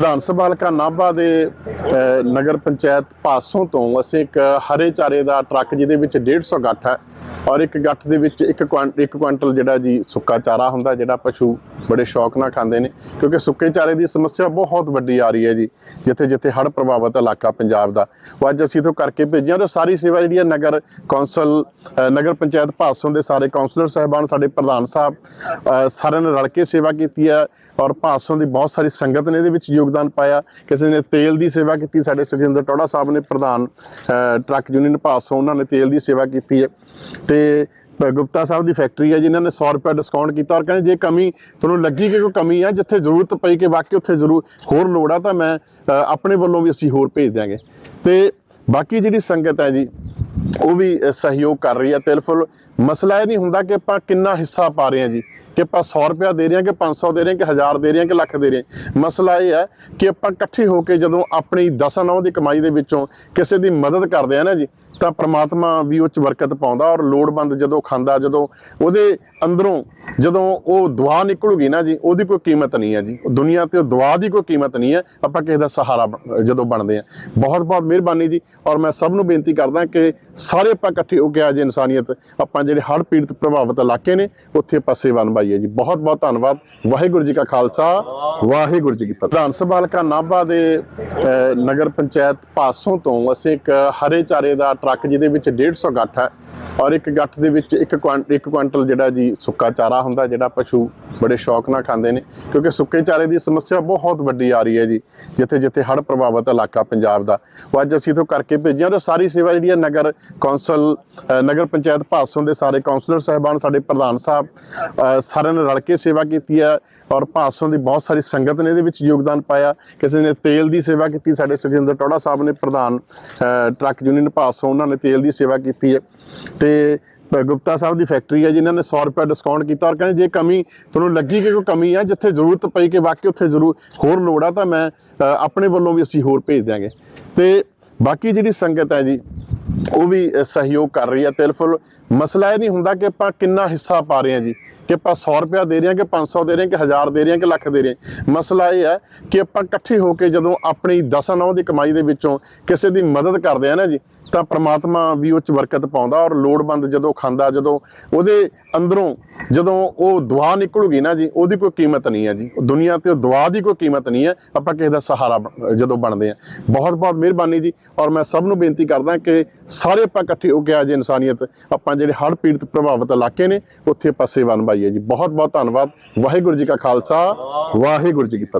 ਵਿਧਾਨ ਸਭਾ ਹਲਕਾ ਨਾਭਾ ਦੇ ਨਗਰ ਪੰਚਾਇਤ ਪਾਸੋਂ ਤੋਂ ਅਸੀਂ ਇੱਕ ਹਰੇ ਚਾਰੇ ਦਾ ਟਰੱਕ ਜਿਹਦੇ ਵਿੱਚ 150 ਗੱਠ ਹੈ। ਔਰ ਇੱਕ ਗੱਠ ਦੇ ਵਿੱਚ ਇੱਕ ਕੁਆਂਟ ਇੱਕ ਕੁਇੰਟਲ ਜਿਹੜਾ ਜੀ ਸੁੱਕਾ ਚਾਰਾ ਹੁੰਦਾ, ਜਿਹੜਾ ਪਸ਼ੂ ਬੜੇ ਸ਼ੌਕ ਨਾਲ ਖਾਂਦੇ ਨੇ, ਕਿਉਂਕਿ ਸੁੱਕੇ ਚਾਰੇ ਦੀ ਸਮੱਸਿਆ ਬਹੁਤ ਵੱਡੀ ਆ ਰਹੀ ਹੈ ਜੀ, ਜਿੱਥੇ ਜਿੱਥੇ ਹੜ੍ਹ ਪ੍ਰਭਾਵਿਤ ਇਲਾਕਾ ਪੰਜਾਬ ਦਾ। ਉਹ ਅੱਜ ਅਸੀਂ ਤੋਂ ਕਰਕੇ ਭੇਜਿਆ ਔਰ ਸਾਰੀ ਸੇਵਾ ਜਿਹੜੀ ਹੈ ਨਗਰ ਕੌਂਸਲ ਨਗਰ ਪੰਚਾਇਤ ਪਾਸੋਂ ਦੇ ਸਾਰੇ ਕੌਂਸਲਰ ਸਾਹਿਬਾਨ, ਸਾਡੇ ਪ੍ਰਧਾਨ ਸਾਹਿਬ ਸਾਰਿਆਂ ਨੇ ਰਲ ਕੇ ਸੇਵਾ ਕੀਤੀ ਹੈ ਔਰ ਭਾਸੋਂ ਦੀ ਬਹੁਤ ਸਾਰੀ ਸੰਗਤ ਨੇ ਇਹਦੇ ਵਿੱਚ ਯੋਗਦਾਨ ਪਾਇਆ। ਕਿਸੇ ਨੇ ਤੇਲ ਦੀ ਸੇਵਾ ਕੀਤੀ, ਸਾਡੇ ਸੁਖਿੰਦਰ ਟੋੜਾ ਸਾਹਿਬ ਨੇ ਪ੍ਰਧਾਨ ਟਰੱਕ ਯੂਨੀਅਨ ਭਾਸੋਂ ਉਹਨਾਂ ਨੇ ਤੇਲ ਦੀ ਸੇਵਾ ਕੀਤੀ ਹੈ। ਤੇ ਗੁਪਤਾ ਸਾਹਿਬ ਦੀ ਫੈਕਟਰੀ ਹੈ ਜਿਨ੍ਹਾਂ ਨੇ 100 ਰੁਪਏ ਡਿਸਕਾਊਂਟ ਕੀਤਾ ਔਰ ਕਹਿੰਦੇ ਜੇ ਕਮੀ ਤੁਹਾਨੂੰ ਲੱਗੀ ਕਿ ਕੋਈ ਕਮੀ ਹੈ ਜਿੱਥੇ ਜ਼ਰੂਰਤ ਪਈ ਕਿ ਵਾਕਈ ਉੱਥੇ ਜ਼ਰੂਰ ਹੋਰ ਲੋੜ ਆ, ਤਾਂ ਮੈਂ ਆਪਣੇ ਵੱਲੋਂ ਵੀ ਅਸੀਂ ਹੋਰ ਭੇਜ ਦਿਆਂਗੇ। ਤੇ ਬਾਕੀ ਜਿਹੜੀ ਸੰਗਤ ਹੈ ਜੀ, ਉਹ ਵੀ ਸਹਿਯੋਗ ਕਰ ਰਹੀ ਹੈ ਤਿਲਫੁਲ। ਮਸਲਾ ਇਹ ਨਹੀਂ ਹੁੰਦਾ ਕਿ ਆਪਾਂ ਕਿੰਨਾ ਹਿੱਸਾ ਪਾ ਰਹੇ ਹਾਂ ਜੀ। ਕਿ ਆਪਾਂ 100 ਰੁਪਇਆ ਦੇ ਰਹੇ ਹਾਂ ਕਿ 500 ਦੇ ਰਹੇ ਹਾਂ ਕਿ 1000 ਦੇ ਰਹੇ ਹਾਂ ਕਿ ਲੱਖ ਦੇ ਰਹੇ ਹਾਂ। ਮਸਲਾ ਇਹ ਹੈ ਕਿ ਆਪਾਂ ਇਕੱਠੇ ਹੋ ਕੇ ਜਦੋਂ ਆਪਣੀ ਦਸਾਂ ਨੌ ਦੀ ਕਮਾਈ ਦੇ ਵਿੱਚੋਂ ਕਿਸੇ ਦੀ ਮਦਦ ਕਰਦੇ ਆ ਨਾ ਜੀ, ਤਾਂ ਪ੍ਰਮਾਤਮਾ ਵੀ ਉਹ ਚ ਬਰਕਤ ਪਾਉਂਦਾ ਔਰ ਲੋੜਵੰਦ ਜਦੋਂ ਖਾਂਦਾ, ਜਦੋਂ ਉਹਦੇ ਅੰਦਰੋਂ ਜਦੋਂ ਉਹ ਦੁਆ ਨਿਕਲੂਗੀ ਨਾ ਜੀ, ਉਹਦੀ ਕੋਈ ਕੀਮਤ ਨਹੀਂ ਹੈ ਜੀ। ਉਹ ਦੁਨੀਆ ਤੇ ਉਹ ਦੁਆ ਦੀ ਕੋਈ ਕੀਮਤ ਨਹੀਂ ਹੈ, ਆਪਾਂ ਕਿਸੇ ਦਾ ਸਹਾਰਾ ਜਦੋਂ ਬਣਦੇ ਆ ਬਹੁਤ ਬਹੁਤ ਮਿਹਰਬਾਨੀ ਜੀ, ਔਰ ਮੈਂ ਸਭ ਨੂੰ ਬੇਨਤੀ ਕਰਦਾ ਕਿ ਸਾਰੇ ਆਪਾਂ ਇਕੱਠੇ ਹੋ ਕੇ ਅੱਜ ਇਨਸਾਨੀਅਤ, ਆਪਾਂ ਜਿਹੜੇ ਹੜ੍ਹ ਪੀੜਤ ਪ੍ਰਭਾਵਿਤ ਇਲਾਕੇ ਨੇ, ਉੱਥੇ ਆਪਾਂ ਸੇਵਾ ਨਿਭਾਈਏ। ਜੀ। ਬਹੁਤ ਬਹੁਤ ਧੰਨਵਾਦ। ਵਾਹਿਗੁਰੂ ਜੀ ਕਾ ਖਾਲਸਾ ਵਾਹਿਗੁਰੂ ਜੀ ਕੀ ਫਤਿਹ। ਵਿਧਾਨ ਸਭਾ ਹਲਕਾ ਨਾਭਾ ਦੇ ਅ, ਨਗਰ ਪੰਚਾਇਤ ਪਾਸੋਂ ਤੋਂ ਅਸੀਂ ਇੱਕ ਹਰੇ ਚਾਰੇ ਦਾ ਟਰੱਕ ਜਿਹਦੇ ਵਿੱਚ 150 ਗੱਠ ਹੈ ਔਰ ਇੱਕ ਗੱਠ ਦੇ ਵਿੱਚ ਇੱਕ ਕੁਆਂਟ ਇੱਕ ਕੁਇੰਟਲ ਜਿਹੜਾ ਜੀ ਸੁੱਕਾ ਚਾਰਾ ਹੁੰਦਾ ਜਿਹੜਾ ਪਸ਼ੂ ਬੜੇ ਸ਼ੌਕ ਨਾਲ ਖਾਂਦੇ ਨੇ, ਕਿਉਂਕਿ ਸੁੱਕੇ ਚਾਰੇ ਦੀ ਸਮੱਸਿਆ ਬਹੁਤ ਵੱਡੀ ਆ ਰਹੀ ਹੈ ਜੀ, ਜਿੱਥੇ ਜਿੱਥੇ ਹੜ੍ਹ ਪ੍ਰਭਾਵਿਤ ਇਲਾਕਾ ਪੰਜਾਬ ਦਾ। ਉਹ ਅੱਜ ਅਸੀਂ ਤੋਂ ਕਰਕੇ ਭੇਜਿਆ ਔਰ ਸਾਰੀ ਸੇਵਾ ਜਿਹੜੀ ਹੈ ਨਗਰ ਕੌਂਸਲ ਨਗਰ ਪੰਚਾਇਤ ਭਾਸੋਂ ਦੇ ਸਾਰੇ ਕਾਉਂਸਲਰ ਸਾਹਿਬਾਨ, ਸਾਡੇ ਪ੍ਰਧਾਨ ਸਾਹਿਬ ਸਾਰਿਆਂ ਨੇ ਰਲ ਕੇ ਸੇਵਾ ਕੀਤੀ ਹੈ, ਔਰ ਭਾਸੋਂ ਦੀ ਬਹੁਤ ਸਾਰੀ ਸੰਗਤ ਨੇ ਇਹਦੇ ਵਿੱਚ ਯੋਗਦਾਨ ਪਾਇਆ। ਕਿਸੇ ਨੇ ਤੇਲ ਦੀ ਸੇਵਾ ਕੀਤੀ, ਸਾਡੇ ਸੁਖਿੰਦਰ ਟੋੜਾ ਸਾਹਿਬ ਨੇ ਪ੍ਰਧਾਨ ਟਰੱਕ ਯੂਨੀਅਨ ਭਾਸੋਂ ਉਹਨਾਂ ਨੇ ਤੇਲ ਦੀ ਸੇਵਾ ਕੀਤੀ ਹੈ। ਤੇ ਗੁਪਤਾ ਸਾਹਿਬ ਦੀ ਫੈਕਟਰੀ ਹੈ, ਜਿਨ੍ਹਾਂ ਨੇ 100 ਰੁਪਏ ਡਿਸਕਾਊਂਟ ਕੀਤਾ ਔਰ ਕਹਿੰਦੇ ਜੇ ਕਮੀ ਤੁਹਾਨੂੰ ਲੱਗੀ ਕਿ ਕੋਈ ਕਮੀ ਹੈ ਜਿੱਥੇ ਜ਼ਰੂਰਤ ਪਈ ਕਿ ਵਾਕਈ ਉੱਥੇ ਜ਼ਰੂਰ ਹੋਰ ਲੋੜ ਆ, ਤਾਂ ਮੈਂ ਆਪਣੇ ਵੱਲੋਂ ਵੀ ਅਸੀਂ ਹੋਰ ਭੇਜ ਦਿਆਂਗੇ। ਤੇ ਬਾਕੀ ਜਿਹੜੀ ਸੰਗਤ ਹੈ ਜੀ, ਉਹ ਵੀ ਸਹਿਯੋਗ ਕਰ ਰਹੀ ਹੈ ਤਿਲਫੁਲ ਮਸਲਾ ਇਹ ਨਹੀਂ ਹੁੰਦਾ ਕਿ ਆਪਾਂ ਕਿੰਨਾ ਹਿੱਸਾ ਪਾ ਰਹੇ ਹਾਂ ਜੀ, ਕਿ ਆਪਾਂ 100 ਰੁਪਇਆ ਦੇ ਰਹੇ ਹਾਂ, ਕਿ 500 ਦੇ ਰਹੇ ਹਾਂ, ਕਿ 1000 ਦੇ ਰਹੇ ਹਾਂ, ਕਿ ਲੱਖ ਦੇ ਰਹੇ ਹਾਂ। ਮਸਲਾ ਇਹ ਹੈ ਕਿ ਆਪਾਂ ਇਕੱਠੇ ਹੋ ਕੇ ਜਦੋਂ ਆਪਣੀ ਦਸਾਂ ਨੌ ਦੀ ਕਮਾਈ ਦੇ ਵਿੱਚੋਂ ਕਿਸੇ ਦੀ ਮਦਦ ਕਰਦੇ ਆ ਨਾ ਜੀ ਤਾਂ ਪ੍ਰਮਾਤਮਾ ਵੀ ਉਹ ਚ ਬਰਕਤ ਪਾਉਂਦਾ ਔਰ ਲੋੜਵੰਦ ਜਦੋਂ ਖਾਂਦਾ, ਜਦੋਂ ਉਹਦੇ ਅੰਦਰੋਂ ਜਦੋਂ ਉਹ ਦੁਆ ਨਿਕਲੂਗੀ ਨਾ ਜੀ, ਉਹਦੀ ਕੋਈ ਕੀਮਤ ਨਹੀਂ ਹੈ ਜੀ। ਉਹ ਦੁਨੀਆ ਤੇ ਉਹ ਦੁਆ ਦੀ ਕੋਈ ਕੀਮਤ ਨਹੀਂ ਹੈ, ਆਪਾਂ ਕਿਸੇ ਦਾ ਸਹਾਰਾ ਜਦੋਂ ਬਣਦੇ ਆ ਬਹੁਤ ਬਹੁਤ ਮਿਹਰਬਾਨੀ ਜੀ ਔਰ ਮੈਂ ਸਭ ਨੂੰ ਬੇਨਤੀ ਕਰਦਾ ਕਿ ਸਾਰੇ ਆਪਾਂ ਇਕੱਠੇ ਹੋ ਕੇ ਅੱਜ ਇਨਸਾਨੀਅਤ, ਆਪਾਂ ਜਿਹੜੇ ਹੜ੍ਹ ਪੀੜਤ ਪ੍ਰਭਾਵਿਤ ਇਲਾਕੇ ਨੇ, ਉੱਥੇ ਆਪਾਂ ਸੇਵਾ ਨਿਭਾਈਏ ਜੀ। ਬਹੁਤ ਬਹੁਤ ਧੰਨਵਾਦ। ਵਾਹਿਗੁਰੂ ਜੀ ਕਾ ਖਾਲਸਾ, ਵਾਹਿਗੁਰੂ ਜੀ ਕੀ ਫਤਿਹ।